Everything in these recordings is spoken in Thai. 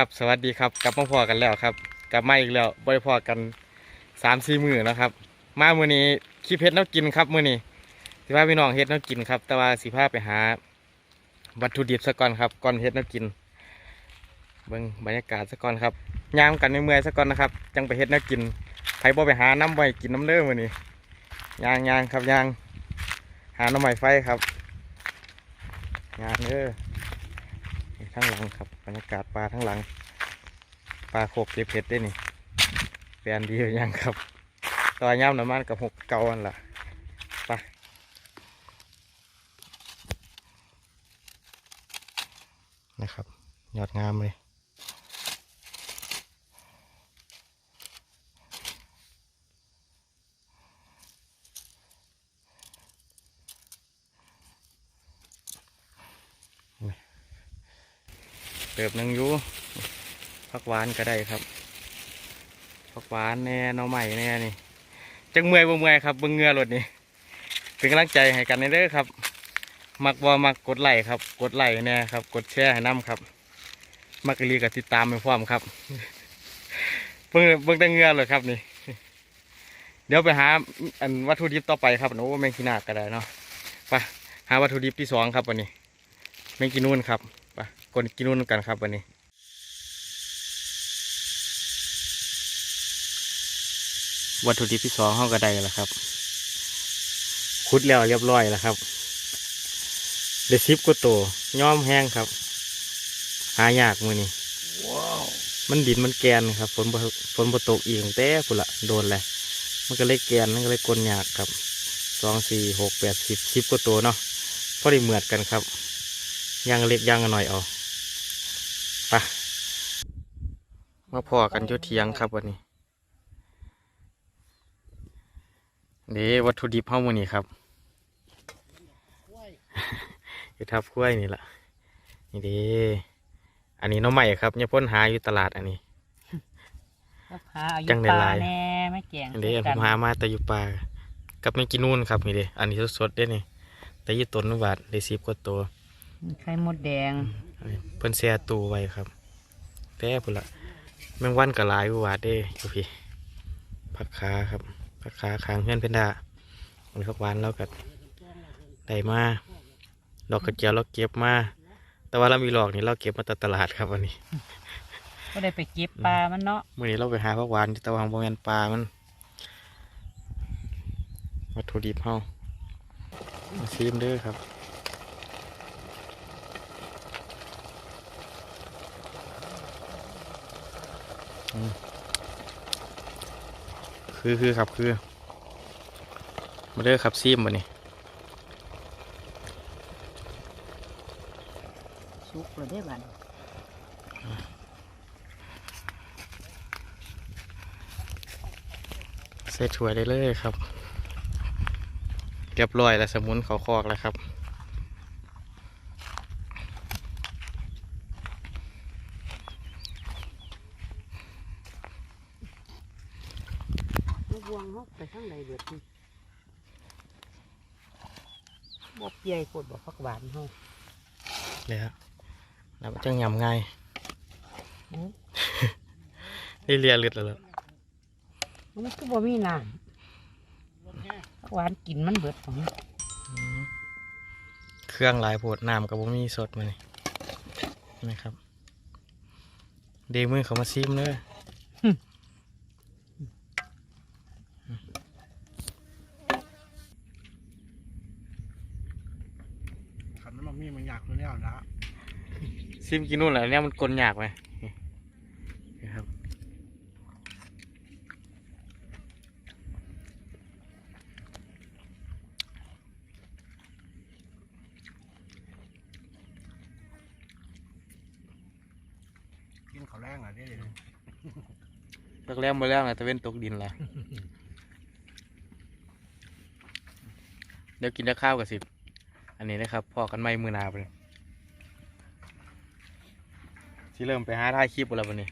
ครับสวัสดีครับกลับมาพอกันแล้วครับ กลับมาอีกแล้วบริพอกันสามสี่มือแล้วครับ มามือนี้คลิปเฮ็ดแน้กินครับมือนี้สิพาพี่น้องเฮ็ดน้กินครับแต่ว่าสิพาไปหา วัตถุดิบซะก่อนครับก่อนเฮ็ดน้กิน เบิ่งบรรยากาศซะก่อนครับยามกันในเมื่อยซะก่อนนะครับจังไปเฮ็ดน้กินใครบ่ไปหาน้ำไว้กินน้ำเด้อมือนี้ยางยางครับยางหาน้ำใหม่ไฟครับยางเด้อ ทั้งหลังครับบรรยากาศปลาทั้งหลังปลาโขกเก็บเห็ดได้นี่แปลนดีหรือยังครับตอนย่ำน้ำมันกับหกเกาอันล่ะไปนะครับยอดงามเลย ติบหนึ่งอยู่ผักหวานก็ได้ครับผักหวานแน่น้อใหม่แน่นี่จังเมื่อยบ่เมื่อยครับเบิ่งเงือรถนี่เป็นกำลังใจให้กันในเด้อครับ มักบ่มักกดไลค์ครับ กดไลค์แน่ครับ กดแชร์ให้น้ำครับ มักกะลีกับติดตามไปพร้อมครับเบิ่งเบิ่งแต่เงือเลยครับนี่ เดี๋ยวไปหาอันวัตถุดิบต่อไปครับโอ้แมงกีนาก็ได้เนาะไปหาวัตถุดิบที่สองครับวันนี้แมงกีนูนครับ ไปกดกินนูนกันครับวันนี้วัตถุดิบที่สองห้องกระไดแล้วครับ คุดแล้วเรียบร้อยแล้วครับเดซิปก็โตย่อมแห้งครับ หายากมือนี่มันดินมันแกนครับฝนบ่ฝนบ่ตกอีกตั้งแต่พุ่นละโดนแหละมันก็เลยแกนมันก็เลยกลนยากครับสองสี่หกแปดสิบสิบก็โตเนาะพอได้เหมือดกันครับย่างเล็กย่างหน่อยเอา ไปมาพอกันอยุเทียงครับวันนี้นี่วัตถุดิบเฮ้ามือนี่ครับอยู่ทับกล้วยนี่แหละนี่เดีอันนี้หน้องใหม่ครับเนี่ยพ่นหาอยู่ตลาดอันนี้หาเอาอจัยู่งได้ปลาหลายแน่ไม่แกงอันนี้คือผกัมหามาแต่อยู่ป่ากับไม่กินนู่นครับนี่เดีอันนี้สดๆเด้นี่แต่อยี่ต้นบาทได้สิบกว่าตัวไข่มดแดงอันนี้ เพิ่นแช่ตู้ไว้ครับแต่พุ่นละแมงวันกับลายกว่าบาทเด้อยู่พี่ผักขาครับผักขาคางเพื่อนเพนดาอันนี้ผักหวานเรากัได้มาดอกกระเจียวเราเก็บมาแต่ว่าเรามีหลอกนี่เราเก็บมาจากตลาดครับวันนี้ก็ได้ไปเก็บปลามันเนาะมื่อนี้เราไปหาผักหวานที่ตะวังบงแมนปลามันวัตถุดิบเฮามาซีมเด้อครับ คือคือครับคือมาเด้อครับซีมมานี่สุกเลยได้บัดใส่ถั่วยได้เลยครับ เรียบร้อยแล้วสมุนเขาคอกแล้วครับ ลูกวงเขาไปทางใดเบิดนี่บ่เปียโคตรบ่ฟักหวานเฮาเลยครับแล้วมันจะยำง่ายนี่เลียเลือดแล้วมันคือบ่มีน้ำหวานกินมันเบิดของอืมเครื่องหลายโพดน้ำกับบ่มีสดมานี่นะครับ เดมือเขามาซิมเลย ขันมันมีมันอยากตัวเนี้ยนะซิมกินนู่นแหละเนี่ยมันกลนยากไหมนี่ครับกินข้าวแรงอะนี่เลยเลิกแล้วมาแล้วนะตะเว้นตกดินละเดี๋ยวกินได้ข้าวกับสิบ อันนี้นะครับพอกันไม่มือหนาไปเลยที่เริ่มไปหาถ่ายคลิปแล้ววันนี้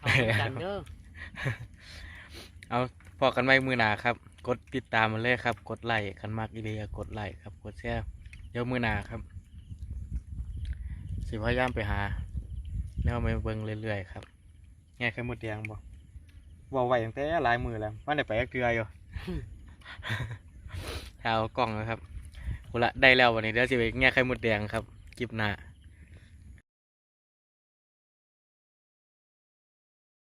เอากันเด้อเอาพอกันไว้มือหนาครับ กดติดตามมาเลยครับ กดไลค์คันมากอีเดียกดไลค์ครับ กดแชร์เดี๋ยวมือหนาครับ สิพยายามไปหาแนวมาเบิ่งเรื่อยๆครับแง่ไข่มดแดงบ่บ่ไหวตั้งแต่หลายมือแล้วมันได้ไปจักเทื่ออยู่เอากล้องนะครับกู ละได้แล้ววันนี้เดี๋ยวสิไปแง่ไข่มดแดงครับคลิปหน้า